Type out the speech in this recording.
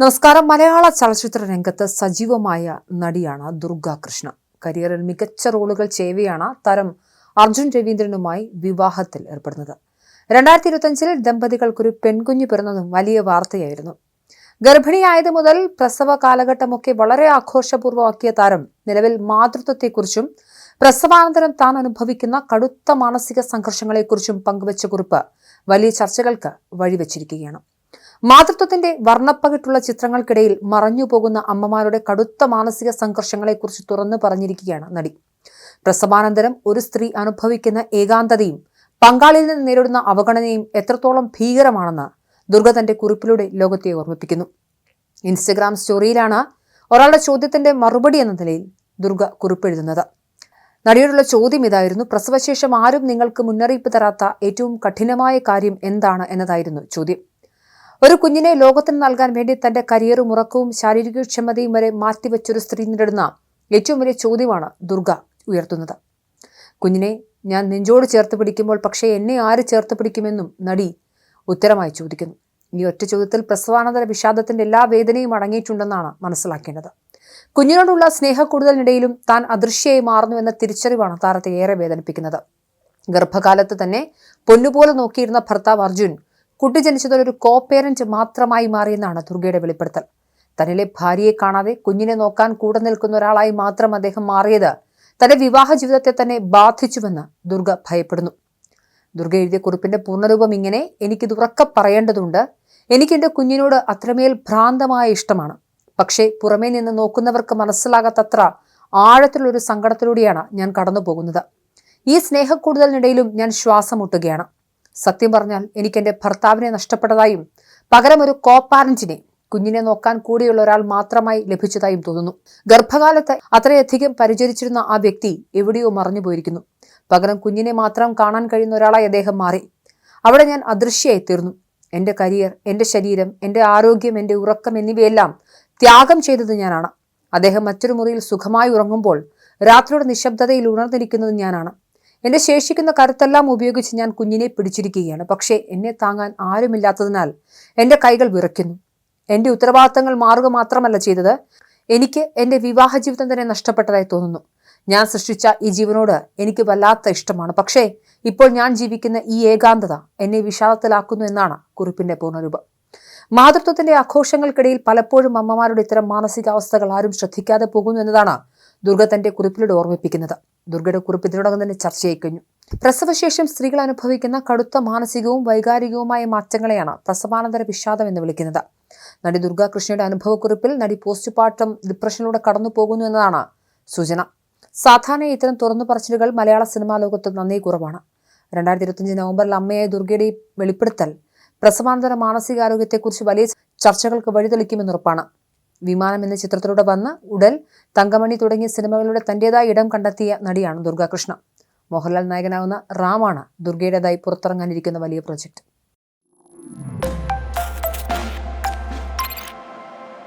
നമസ്കാരം. മലയാള ചലച്ചിത്ര രംഗത്ത് സജീവമായ നടിയാണ് ദുർഗ കൃഷ്ണ. കരിയറിൽ മികച്ച റോളുകൾ ചെയ്യവെയാണ് താരം അർജുൻ രവീന്ദ്രനുമായി വിവാഹത്തിൽ ഏർപ്പെടുന്നത്. രണ്ടായിരത്തി ഇരുപത്തഞ്ചിൽ ദമ്പതികൾക്കൊരു പെൺകുഞ്ഞ് പിറന്നതും വലിയ വാർത്തയായിരുന്നു. ഗർഭിണിയായത് മുതൽ പ്രസവ കാലഘട്ടമൊക്കെ വളരെ ആഘോഷപൂർവമാക്കിയ താരം നിലവിൽ മാതൃത്വത്തെക്കുറിച്ചും പ്രസവാനന്തരം താൻ അനുഭവിക്കുന്ന കടുത്ത മാനസിക സംഘർഷങ്ങളെക്കുറിച്ചും പങ്കുവച്ച കുറിപ്പ് വലിയ ചർച്ചകൾക്ക് വഴിവെച്ചിരിക്കുകയാണ്. മാതൃത്വത്തിന്റെ വർണപ്പകിട്ടുള്ള ചിത്രങ്ങൾക്കിടയിൽ മറഞ്ഞുപോകുന്ന അമ്മമാരുടെ കടുത്ത മാനസിക സംഘർഷങ്ങളെക്കുറിച്ച് തുറന്നു പറഞ്ഞിരിക്കുകയാണ് നടി. പ്രസവാനന്തരം ഒരു സ്ത്രീ അനുഭവിക്കുന്ന ഏകാന്തതയും പങ്കാളിയിൽ നിന്ന് നേരിടുന്ന അവഗണനയും എത്രത്തോളം ഭീകരമാണെന്ന് ദുർഗ തന്റെ കുറിപ്പിലൂടെ ലോകത്തെ ഓർമ്മിപ്പിക്കുന്നു. ഇൻസ്റ്റഗ്രാം സ്റ്റോറിയിലാണ് ഒരാളുടെ ചോദ്യത്തിന്റെ മറുപടി എന്ന നിലയിൽ ദുർഗ കുറിപ്പെഴുതുന്നത്. നടിയോടുള്ള ചോദ്യം ഇതായിരുന്നു പ്രസവശേഷം ആരും നിങ്ങൾക്ക് മുന്നറിയിപ്പ് തരാത്ത ഏറ്റവും കഠിനമായ കാര്യം എന്താണ് എന്നതായിരുന്നു ചോദ്യം. ഒരു കുഞ്ഞിനെ ലോകത്തിന് നൽകാൻ വേണ്ടി തന്റെ കരിയറും ഉറക്കവും ശാരീരിക ക്ഷമതയും വരെ മാറ്റിവെച്ചൊരു സ്ത്രീ നേരിടുന്ന ഏറ്റവും വലിയ ചോദ്യമാണ് ദുർഗ ഉയർത്തുന്നത്. കുഞ്ഞിനെ ഞാൻ നെഞ്ചോട് ചേർത്ത് പിടിക്കുമ്പോൾ പക്ഷേ എന്നെ ആര് ചേർത്ത് പിടിക്കുമെന്നും നടി ഉത്തരമായി ചോദിക്കുന്നു. ഈ ഒറ്റ ചോദ്യത്തിൽ പ്രസവാനന്തര വിഷാദത്തിന്റെ എല്ലാ വേദനയും അടങ്ങിയിട്ടുണ്ടെന്നാണ് മനസ്സിലാക്കേണ്ടത്. കുഞ്ഞിനോടുള്ള സ്നേഹ സ്നേഹക്കൂടുതലിനിടയിലും താൻ അദൃശ്യയായി മാറുന്നു എന്ന തിരിച്ചറിവാണ് താരത്തെ ഏറെ വേദനിപ്പിക്കുന്നത്. ഗർഭകാലത്ത് തന്നെ പൊന്നുപോലെ നോക്കിയിരുന്ന ഭർത്താവ് അർജുൻ കുട്ടി ജനിച്ചതിൽ ഒരു കോ പേരന്റ് മാത്രമായി മാറിയെന്നാണ് ദുർഗയുടെ വെളിപ്പെടുത്തൽ. തന്നിലെ ഭാര്യയെ കാണാതെ കുഞ്ഞിനെ നോക്കാൻ കൂടെ നിൽക്കുന്ന ഒരാളായി മാത്രം അദ്ദേഹം മാറിയത് തന്റെ വിവാഹ ജീവിതത്തെ തന്നെ ബാധിച്ചുവെന്ന് ദുർഗ ഭയപ്പെടുന്നു. ദുർഗ എഴുതിയ കുറിപ്പിന്റെ പൂർണരൂപം ഇങ്ങനെ എനിക്ക് ഉറക്കെ പറയേണ്ടതുണ്ട്. എനിക്ക് കുഞ്ഞിനോട് അത്രമേൽ ഭ്രാന്തമായ ഇഷ്ടമാണ്. പക്ഷേ പുറമേ നിന്ന് നോക്കുന്നവർക്ക് മനസ്സിലാകാത്തത്ര ആഴത്തിലൊരു സങ്കടത്തിലൂടെയാണ് ഞാൻ കടന്നു പോകുന്നത് ഈ സ്നേഹക്കൂടുതലിനിടയിലും ഞാൻ ശ്വാസം മുട്ടുകയാണ്. സത്യം പറഞ്ഞാൽ എനിക്ക് എന്റെ ഭർത്താവിനെ നഷ്ടപ്പെട്ടതായും പകരം ഒരു കോപ്പാരന്റിനെ കുഞ്ഞിനെ നോക്കാൻ കൂടിയുള്ള ഒരാൾ മാത്രമായി ലഭിച്ചതായും തോന്നുന്നു. ഗർഭകാലത്ത് അത്രയധികം പരിചരിച്ചിരുന്ന ആ വ്യക്തി എവിടെയോ മറഞ്ഞു പോയിരിക്കുന്നു. പകരം കുഞ്ഞിനെ മാത്രം കാണാൻ കഴിയുന്ന ഒരാളായി അദ്ദേഹം മാറി. അവിടെ ഞാൻ അദൃശ്യമായി തീർന്നു. എന്റെ കരിയർ എന്റെ ശരീരം എന്റെ ആരോഗ്യം എന്റെ ഉറക്കം എന്നിവയെല്ലാം ത്യാഗം ചെയ്തത് ഞാനാണ്. അദ്ദേഹം മറ്റൊരു മുറിയിൽ സുഖമായി ഉറങ്ങുമ്പോൾ രാത്രിയുടെ നിശബ്ദതയിൽ ഉണർന്നിരിക്കുന്നത് ഞാനാണ്. എന്റെ ശേഷിക്കുന്ന കരുത്തെല്ലാം ഉപയോഗിച്ച് ഞാൻ കുഞ്ഞിനെ പിടിച്ചിരിക്കുകയാണ്. പക്ഷേ എന്നെ താങ്ങാൻ ആരുമില്ലാത്തതിനാൽ എന്റെ കൈകൾ വിറയ്ക്കുന്നു. എന്റെ ഉത്തരവാദിത്തങ്ങൾ മാറുക മാത്രമല്ല ചെയ്തത്. എനിക്ക് എന്റെ വിവാഹ ജീവിതം തന്നെ നഷ്ടപ്പെട്ടതായി തോന്നുന്നു. ഞാൻ സൃഷ്ടിച്ച ഈ ജീവനോട് എനിക്ക് വല്ലാത്ത ഇഷ്ടമാണ്. പക്ഷേ ഇപ്പോൾ ഞാൻ ജീവിക്കുന്ന ഈ ഏകാന്തത എന്നെ വിഷാദത്തിലാക്കുന്നു എന്നാണ് കുറിപ്പിന്റെ പൂർണരൂപം. മാതൃത്വത്തിന്റെ ആഘോഷങ്ങൾക്കിടയിൽ പലപ്പോഴും അമ്മമാരുടെ ഇത്തരം മാനസികാവസ്ഥകൾ ആരും ശ്രദ്ധിക്കാതെ പോകുന്നു എന്നതാണ് ദുർഗ തന്റെ കുറിപ്പിലൂടെ ഓർമ്മിപ്പിക്കുന്നത്. ദുർഗയുടെ കുറിപ്പ് ഇതിനോടകം തന്നെ ചർച്ചയായി കഴിഞ്ഞു. പ്രസവശേഷം സ്ത്രീകൾ അനുഭവിക്കുന്ന കടുത്ത മാനസികവും വൈകാരികവുമായ മാറ്റങ്ങളെയാണ് പ്രസവാനന്തര വിഷാദം എന്ന് വിളിക്കുന്നത്. നടി ദുർഗാകൃഷ്ണയുടെ അനുഭവക്കുറിപ്പിൽ നടി പോസ്റ്റ്മോർട്ടം ഡിപ്രഷനിലൂടെ കടന്നു പോകുന്നു എന്നതാണ് സൂചന. സാധാരണ ഇത്തരം തുറന്നു പറച്ചിലുകൾ മലയാള സിനിമാ ലോകത്ത് നന്നേ കുറവാണ്. രണ്ടായിരത്തി ഇരുപത്തിയഞ്ച് നവംബറിൽ അമ്മയായ ദുർഗയുടെ വെളിപ്പെടുത്തൽ പ്രസവാനന്തര മാനസികാരോഗ്യത്തെക്കുറിച്ച് വലിയ ചർച്ചകൾക്ക് വഴിതെളിക്കുമെന്നുറപ്പാണ്. വിമാനം എന്ന ചിത്രത്തിലൂടെ വന്ന ഉടൽ തങ്കമണി തുടങ്ങിയ സിനിമകളിലൂടെ തന്റേതായ ഇടം കണ്ടെത്തിയ നടിയാണ് ദുർഗാകൃഷ്ണ. മോഹൻലാൽ നായകനാകുന്ന റാമാണ് ദുർഗയുടേതായി പുറത്തിറങ്ങാനിരിക്കുന്ന വലിയ പ്രൊജക്ട്.